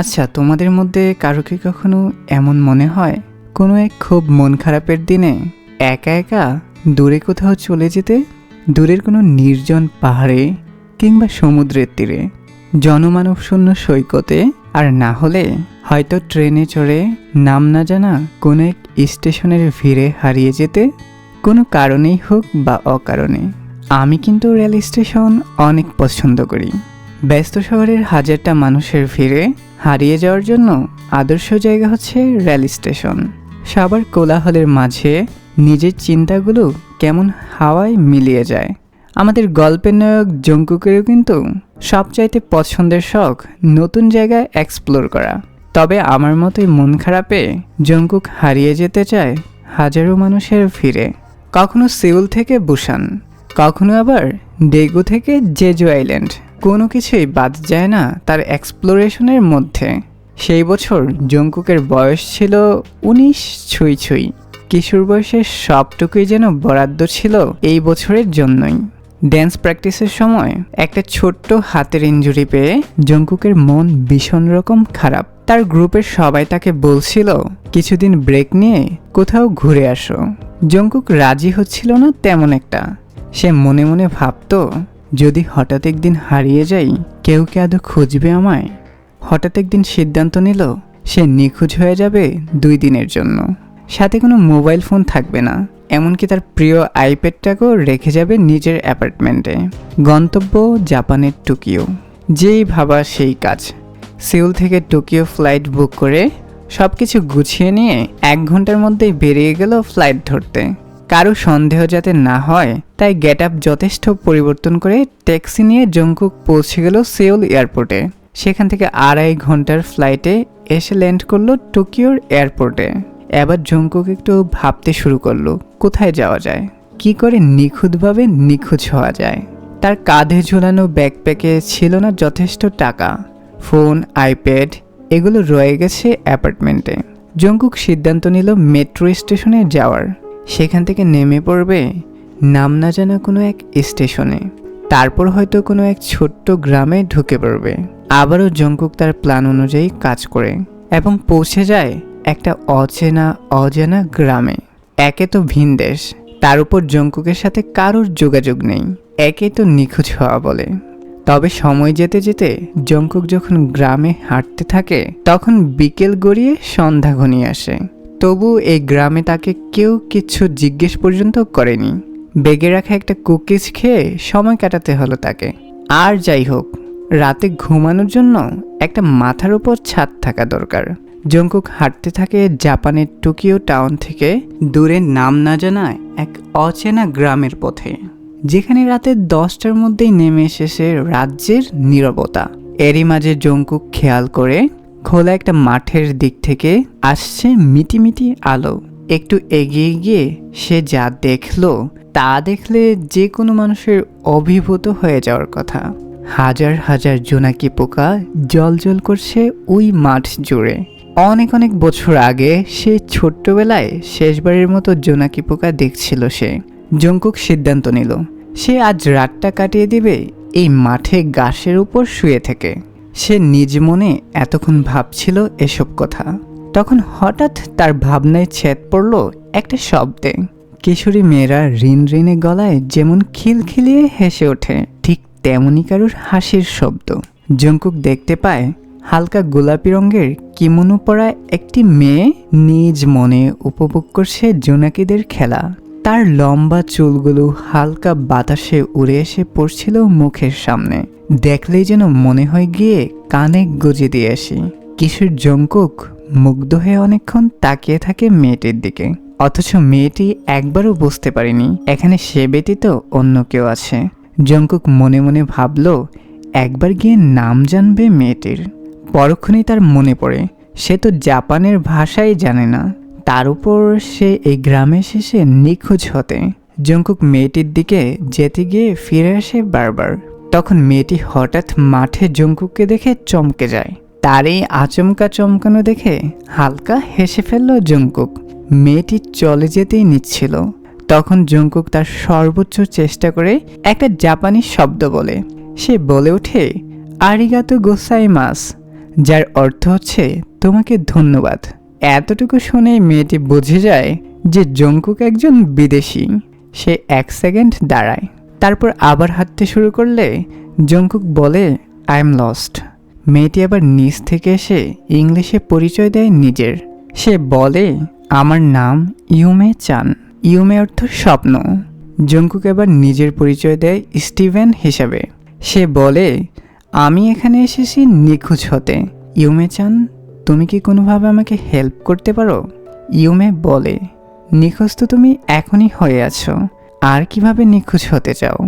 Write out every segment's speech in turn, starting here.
আচ্ছা তোমাদের মধ্যে কারও কি কখনো এমন মনে হয়? কোনো এক খুব মন খারাপের দিনে একা একা দূরে কোথাও চলে যেতে? দূরের কোনো নির্জন পাহাড়ে কিংবা সমুদ্রের তীরে, জনমানব শূন্য সৈকতে? আর না হলে হয়তো ট্রেনে চড়ে নাম না জানা কোনো এক স্টেশনের ভিড়ে হারিয়ে যেতে? কোনো কারণেই হোক বা অকারণে, আমি কিন্তু রেল স্টেশন অনেক পছন্দ করি। ব্যস্ত শহরের হাজারটা মানুষের ভিড়ে হারিয়ে যাওয়ার জন্য আদর্শ জায়গা হচ্ছে রেল স্টেশন। সবার কোলাহলের মাঝে নিজের চিন্তাগুলো কেমন হাওয়ায় মিলিয়ে যায়। আমাদের গল্পের নায়ক জঙ্কুকেরও কিন্তু সবচাইতে পছন্দের শখ নতুন জায়গায় এক্সপ্লোর করা। তবে আমার মতোই মন খারাপে জঙ্কুক হারিয়ে যেতে চায় হাজারো মানুষের ভিড়ে। কখনো সিউল থেকে বুসান কখনো আবার ডেগু থেকে জেজু আইল্যান্ড। কোনো কিছুই বাদ যায় না তার এক্সপ্লোরেশনের মধ্যে। সেই বছর জঙ্কুকের বয়স ছিল উনিশ ছুঁই ছুঁই। কিশোর বয়সের সবটুকুই যেন বরাদ্দ ছিল এই বছরের জন্যই। ড্যান্স প্র্যাকটিসের সময় একটা ছোট্ট হাতের ইঞ্জুরি পেয়ে জঙ্কুকের মন ভীষণ রকম খারাপ। তার গ্রুপের সবাই তাকে বলছিল, কিছুদিন ব্রেক নিয়ে কোথাও ঘুরে আসো। জঙ্কুক রাজি হচ্ছিল না তেমন একটা। সে মনে মনে ভাবতো যদি হঠাৎ একদিন হারিয়ে যাই, কেউ কে আদৌ খুঁজবে আমায়? হঠাৎ একদিন সিদ্ধান্ত নিল, সে নিখোঁজ হয়ে যাবে দুই দিনের জন্য। সাথে কোনো মোবাইল ফোন থাকবে না, এমনকি তার প্রিয় আইপ্যাডটাকেও রেখে যাবে নিজের অ্যাপার্টমেন্টে। গন্তব্য জাপানের টোকিও। যেই ভাবা সেই কাজ। সিউল থেকে টোকিও ফ্লাইট বুক করে সব কিছু গুছিয়ে নিয়ে এক ঘণ্টার মধ্যেই বেরিয়ে গেল ফ্লাইট ধরতে। কারও সন্দেহ যাতে না হয়, তাই গেট আপ যথেষ্ট পরিবর্তন করে ট্যাক্সি নিয়ে জঙ্কুক পৌঁছে গেল সেওল এয়ারপোর্টে। সেখান থেকে আড়াই ঘণ্টার ফ্লাইটে এসে ল্যান্ড করল টোকিওর এয়ারপোর্টে। এবার জঙ্কুক একটু ভাবতে শুরু করল, কোথায় যাওয়া যায়? কি করে নিখুঁতভাবে নিখোঁজ হওয়া যায়? তার কাঁধে ঝুলানো ব্যাকপ্যাকে ছিল না যথেষ্ট টাকা। ফোন, আইপ্যাড, এগুলো রয়ে গেছে অ্যাপার্টমেন্টে। জঙ্কুক সিদ্ধান্ত নিল মেট্রো স্টেশনে যাওয়ার। সেখান থেকে নেমে পড়বে নাম না জানা কোনো এক স্টেশনে। তারপর হয়তো কোনো এক ছোট্ট গ্রামে ঢুকে পড়বে। আবারও জঙ্কুক তার প্ল্যান অনুযায়ী কাজ করে এবং পৌঁছে যায় একটা অচেনা, অজানা গ্রামে। একে তো ভিন দেশ, তার উপর জঙ্কুকের সাথে কারোর যোগাযোগ নেই। একে তো নিখোঁজ হওয়া বলে। তবে সময় যেতে যেতে জঙ্কুক যখন গ্রামে হাঁটতে থাকে, তখন বিকেল গড়িয়ে সন্ধ্যা ঘনিয়ে আসে। তবু এই গ্রামে তাকে কেউ কিছু জিজ্ঞেস পর্যন্ত করেনি। বেগে রাখা একটা কুকিজ খেয়ে সময় কাটাতে হলো তাকে। আর যাই হোক, রাতে ঘুমানোর জন্য একটা মাথার উপর ছাদ থাকা দরকার। জঙ্কুক হাঁটতে থাকে জাপানের টোকিও টাউন থেকে দূরে নাম না জানায় এক অচেনা গ্রামের পথে, যেখানে রাতে দশটার মধ্যেই নেমে এসেছে রাজ্যের নীরবতা। এরই মাঝে জঙ্কুক খেয়াল করে খোলা একটা মাঠের দিক থেকে আসছে মিটিমিটি আলো। একটু এগিয়ে গিয়ে সে যা দেখল, তা দেখলে যে কোনো মানুষের অভিভূত হয়ে যাওয়ার কথা। হাজার হাজার জোনাকি পোকা জল জল করছে ওই মাঠ জুড়ে। অনেক অনেক বছর আগে সে ছোট্টবেলায় শেষবারের মতো জোনাকি পোকা দেখছিল সে। জঙ্কুক সিদ্ধান্ত নিল, সে আজ রাতটা কাটিয়ে দিবে এই মাঠে গাছের উপর শুয়ে থেকে। সে নিজ মনে এতক্ষণ ভাবছিল এসব কথা। তখন হঠাৎ তার ভাবনায় ছেদ পড়ল একটা শব্দে। কিশোরী মেয়েরা ঋণ ঋণে গলায় যেমন খিলখিলিয়ে হেসে ওঠে, ঠিক তেমনই কারুর হাসির শব্দ। জঙ্কুক দেখতে পায়, হালকা গোলাপি রঙের কিমোনো পরা একটি মেয়ে নিজ মনে উপভোগ করছে জোনাকিদের খেলা। তার লম্বা চুলগুলো হালকা বাতাসে উড়ে এসে পড়ছিল মুখের সামনে। দেখলেই যেন মনে হয় গিয়ে কানে গজে দিয়ে আসি। কিশোর জঙ্কুক মুগ্ধ হয়ে অনেকক্ষণ তাকিয়ে থাকে মেয়েটির দিকে। অথচ মেয়েটি একবারও বুঝতে পারেনি, এখানে সে ব্যতীত অন্য কেউ আছে। জঙ্কুক মনে মনে ভাবল, একবার গিয়ে নাম জানবে মেয়েটির। পরক্ষণেই তার মনে পড়ে, সে তো জাপানের ভাষাই জানে না। তার উপর সে এই গ্রামে শেষে নিখোঁজ হতে। জঙ্কুক মেয়েটির দিকে যেতে গিয়ে ফিরে আসে বারবার। তখন মেয়েটি হঠাৎ মাঠে জঙ্কুককে দেখে চমকে যায়। তার এই আচমকা চমকানো দেখে হালকা হেসে ফেলল জঙ্কুক। মেয়েটি চলে যেতেই নিচ্ছিল। তখন জঙ্কুক তার সর্বোচ্চ চেষ্টা করে একটা জাপানি শব্দ বলে। সে বলে ওঠে, আরিগাতো গোসাই মাস যার অর্থ হচ্ছে, তোমাকে ধন্যবাদ এতটুকু শুনে মেয়েটি বুঝে যায় যে জঙ্কুক একজন বিদেশি। সে এক সেকেন্ড দাঁড়ায়, তারপর আবার হাঁটতে শুরু করলে জঙ্কুক বলে আই এম লস্ট মেয়েটি আবার নিচ থেকে এসে ইংলিশে পরিচয় দেয় নিজের। সে বলে, আমার নাম ইউমে চান। ইউমে অর্থ স্বপ্ন। জঙ্কুক এবার নিজের পরিচয় দেয় স্টিভেন হিসাবে। সে বলে, আমি এখানে এসেছি নিখোঁজ হতে। ইউমে চান তুমি কি কোনোভাবে আমাকে হেল্প করতে পারো? ইউমে বলে, নিখোঁজ তো তুমি এখনই হয়ে আছো, আর কীভাবে নিখোঁজ হতে চাও?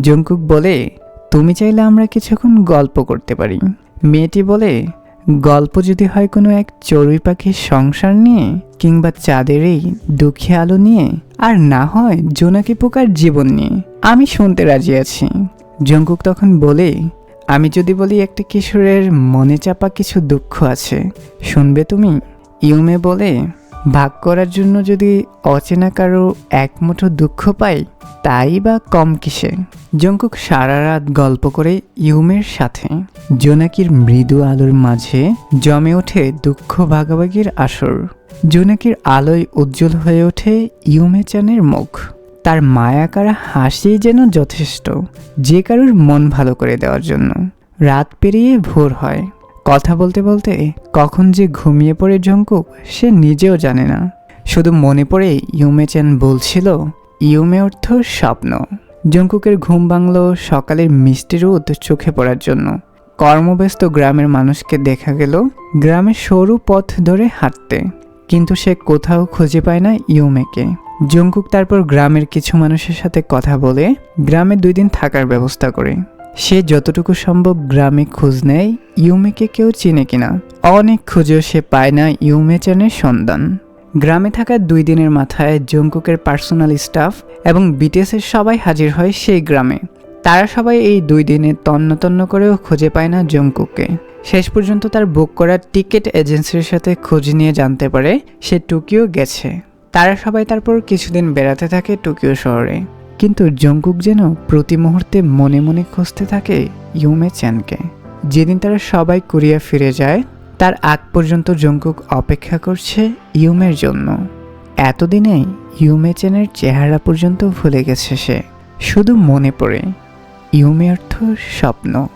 জঙ্কুক বলে, তুমি চাইলে আমরা কিছুক্ষণ গল্প করতে পারি। মেয়েটি বলে, গল্প যদি হয় কোনো এক চড়ুই পাখির সংসার নিয়ে, কিংবা চাঁদের এই দুঃখী আলো নিয়ে, আর না হয় জোনাকি পোকার জীবন নিয়ে। আমি শুনতে রাজি আছি। জঙ্কুক তখন বলে আমি যদি বলি একটা কিশোরের মনে চাপা কিছু দুঃখ আছে, শুনবে তুমি? ইউমে বলে, ভাগ করার জন্য যদি অচেনা কারও এক মুঠো দুঃখ পাই, তাই বা কম কিসে? জঙ্কুক সারা রাত গল্প করে ইউমের সাথে। জোনাকির মৃদু আলোর মাঝে জমে ওঠে দুঃখ ভাগাভাগির আসর। জোনাকির আলোয় উজ্জ্বল হয়ে ওঠে ইউমে চানের মুখ। তার মায়াকারা হাসি যেন যথেষ্ট, যে কারোর মন ভালো করে দেওয়ার জন্য। রাত পেরিয়ে ভোর হয়। কথা বলতে বলতে কখন যে ঘুমিয়ে পড়ে জঙ্কুক, সে নিজেও জানে না। শুধু মনে পড়ে ইউমে চ্যান বলছিল, ইউমে অর্থ স্বপ্ন। জঙ্কুকের ঘুম ভাঙল সকালের মিষ্টি রোদ চোখে পড়ার জন্য। কর্মব্যস্ত গ্রামের মানুষকে দেখা গেল গ্রামের সরু পথ ধরে হাঁটতে। কিন্তু সে কোথাও খুঁজে পায় না ইউমেকে। জঙ্কুক তারপর গ্রামের কিছু মানুষের সাথে কথা বলে গ্রামে দুই দিন থাকার ব্যবস্থা করে। সে যতটুকু সম্ভব গ্রামে খোঁজ নেয়, ইউমেকে কেউ চিনে কিনা। অনেক খুঁজেও সে পায় না ইউমে চ্যানের সন্ধান। গ্রামে থাকা দুই দিনের মাথায় জঙ্কুকের পার্সোনাল স্টাফ এবং বিটিএসের সবাই হাজির হয় সেই গ্রামে। তারা সবাই এই দুই দিনে তন্ন তন্ন করেও খুঁজে পায় না জঙ্কুককে। শেষ পর্যন্ত তার বুক করা টিকিট এজেন্সির সাথে খোঁজ নিয়ে জানতে পারে সে টোকিও গেছে। তারা সবাই তারপর কিছুদিন বেড়াতে থাকে টোকিও শহরে। কিন্তু জঙ্কুক যেন প্রতি মুহূর্তে মনে মনে খুঁজতে থাকে ইউমে চ্যানকে। যেদিন তারা সবাই কোরিয়া ফিরে যায়, তার আগ পর্যন্ত জঙ্কুক অপেক্ষা করছে ইউমের জন্য। এতদিনে ইউমে চ্যানের চেহারা পর্যন্ত ভুলে গেছে সে। শুধু মনে পড়ে। ইউমে অর্থ স্বপ্ন।